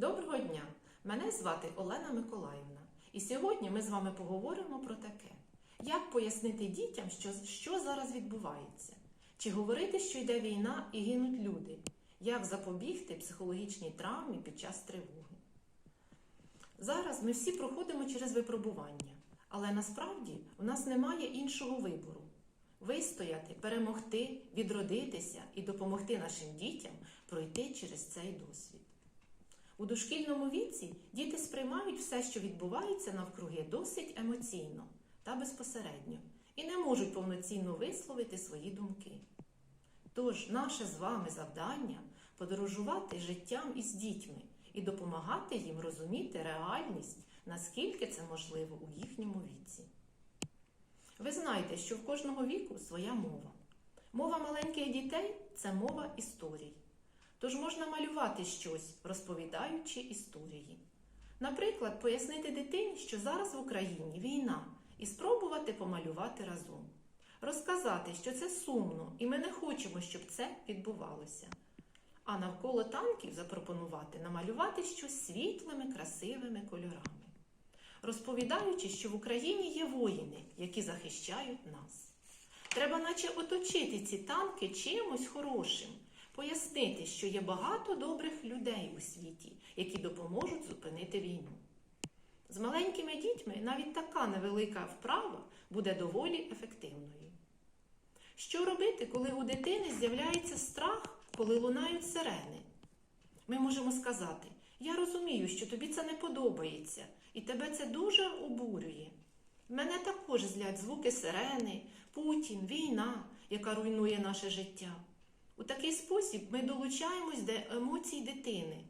Доброго дня! Мене звати Олена Миколаївна. І сьогодні ми з вами поговоримо про таке: як пояснити дітям, що, що зараз відбувається, чи говорити, що йде війна і гинуть люди, як запобігти психологічній травмі під час тривоги. Зараз ми всі проходимо через випробування, але насправді у нас немає іншого вибору. Вистояти, перемогти, відродитися і допомогти нашим дітям пройти через цей досвід. У дошкільному віці діти сприймають все, що відбувається навкруги, досить емоційно та безпосередньо і не можуть повноцінно висловити свої думки. Тож наше з вами завдання подорожувати життям із дітьми і допомагати їм розуміти реальність, наскільки це можливо у їхньому віці. Ви знаєте, що в кожного віку своя мова. Мова маленьких дітей це мова історій. Тож можна малювати щось, розповідаючи історії. Наприклад, пояснити дитині, що зараз в Україні війна, і спробувати помалювати разом. Розказати, що це сумно, і ми не хочемо, щоб це відбувалося. А навколо танків запропонувати намалювати щось світлими, красивими кольорами, розповідаючи, що в Україні є воїни, які захищають нас. Треба, наче оточити ці танки чимось хорошим, пояснити, що є багато добрих людей у світі, які допоможуть зупинити війну. З маленькими дітьми навіть така невелика вправа буде доволі ефективною. Що робити, коли у дитини з'являється страх, коли лунають сирени? Ми можемо сказати: Я розумію, що тобі це не подобається, і тебе це дуже обурює. Мене також злять звуки сирени, Путін, війна, яка руйнує наше життя. У такий спосіб ми долучаємось до емоцій дитини.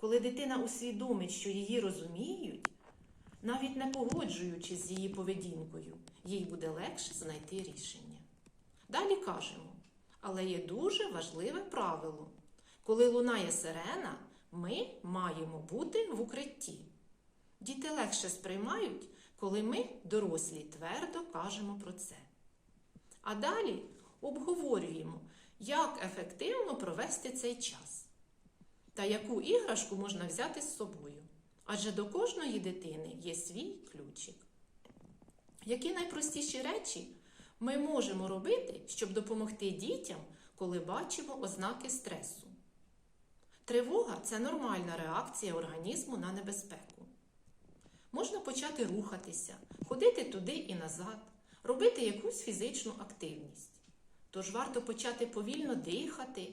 Коли дитина усвідомить, що її розуміють, навіть не погоджуючись з її поведінкою, їй буде легше знайти рішення. Далі кажемо, але є дуже важливе правило. Коли лунає сирена, ми маємо бути в укритті. Діти легше сприймають, коли ми, дорослі, твердо кажемо про це. А далі обговорюємо, як ефективно провести цей час та яку іграшку можна взяти з собою. Адже до кожної дитини є свій ключик. Які найпростіші речі ми можемо робити, щоб допомогти дітям, коли бачимо ознаки стресу? Тривога це нормальна реакція організму на небезпеку. Можна почати рухатися, ходити туди і назад, робити якусь фізичну активність. Тож варто почати повільно дихати,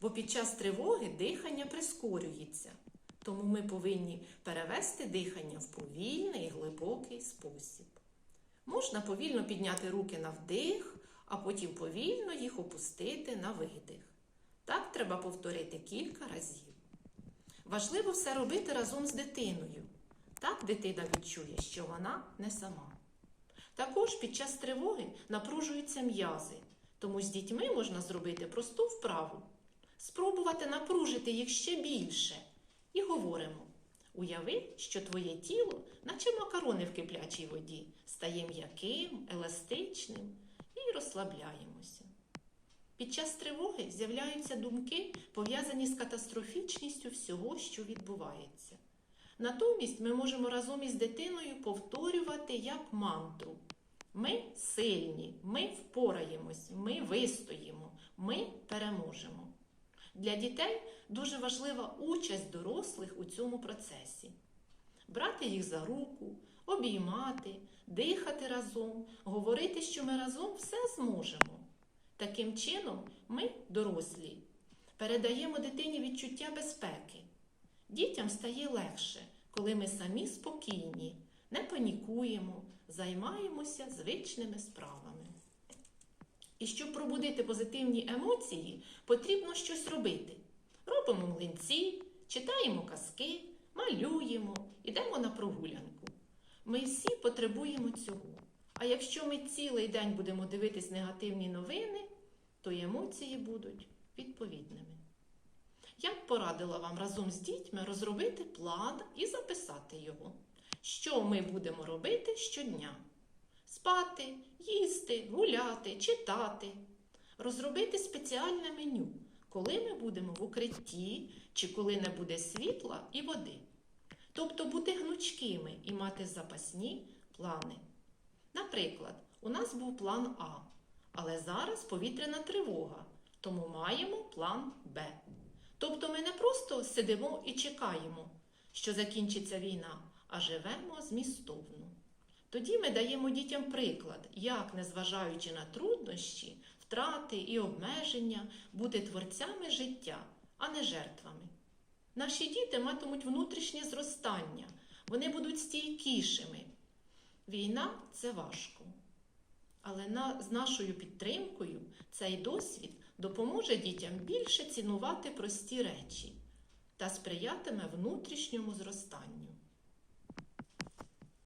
бо під час тривоги дихання прискорюється. Тому ми повинні перевести дихання в повільний і глибокий спосіб. Можна повільно підняти руки на вдих, а потім повільно їх опустити на видих. Так треба повторити кілька разів. Важливо все робити разом з дитиною. Так дитина відчує, що вона не сама. Також під час тривоги напружуються м'язи, тому з дітьми можна зробити просту вправу, спробувати напружити їх ще більше. І говоримо: уяви, що твоє тіло, наче макарони в киплячій воді, стає м'яким, еластичним і розслабляємося. Під час тривоги з'являються думки, пов'язані з катастрофічністю всього, що відбувається. Натомість ми можемо разом із дитиною повторювати як мантру. Ми сильні, ми впораємось, ми вистоїмо, ми переможемо. Для дітей дуже важлива участь дорослих у цьому процесі. Брати їх за руку, обіймати, дихати разом, говорити, що ми разом все зможемо. Таким чином, ми, дорослі, передаємо дитині відчуття безпеки. Дітям стає легше, коли ми самі спокійні, не панікуємо, займаємося звичними справами. І щоб пробудити позитивні емоції, потрібно щось робити. Робимо млинці, читаємо казки, малюємо, йдемо на прогулянку. Ми всі потребуємо цього. А якщо ми цілий день будемо дивитись негативні новини, то й емоції будуть відповідними. Я б порадила вам разом з дітьми розробити план і записати його. Що ми будемо робити щодня? Спати, їсти, гуляти, читати, розробити спеціальне меню, коли ми будемо в укритті чи коли не буде світла і води. Тобто бути гнучкими і мати запасні плани. Наприклад, у нас був план А, але зараз повітряна тривога, тому маємо план Б. Тобто ми не просто сидимо і чекаємо, що закінчиться війна, а живемо змістовно. Тоді ми даємо дітям приклад, як, незважаючи на труднощі, втрати і обмеження, бути творцями життя, а не жертвами. Наші діти матимуть внутрішнє зростання, вони будуть стійкішими. Війна це важко. Але на, з нашою підтримкою цей досвід допоможе дітям більше цінувати прості речі та сприятиме внутрішньому зростанню.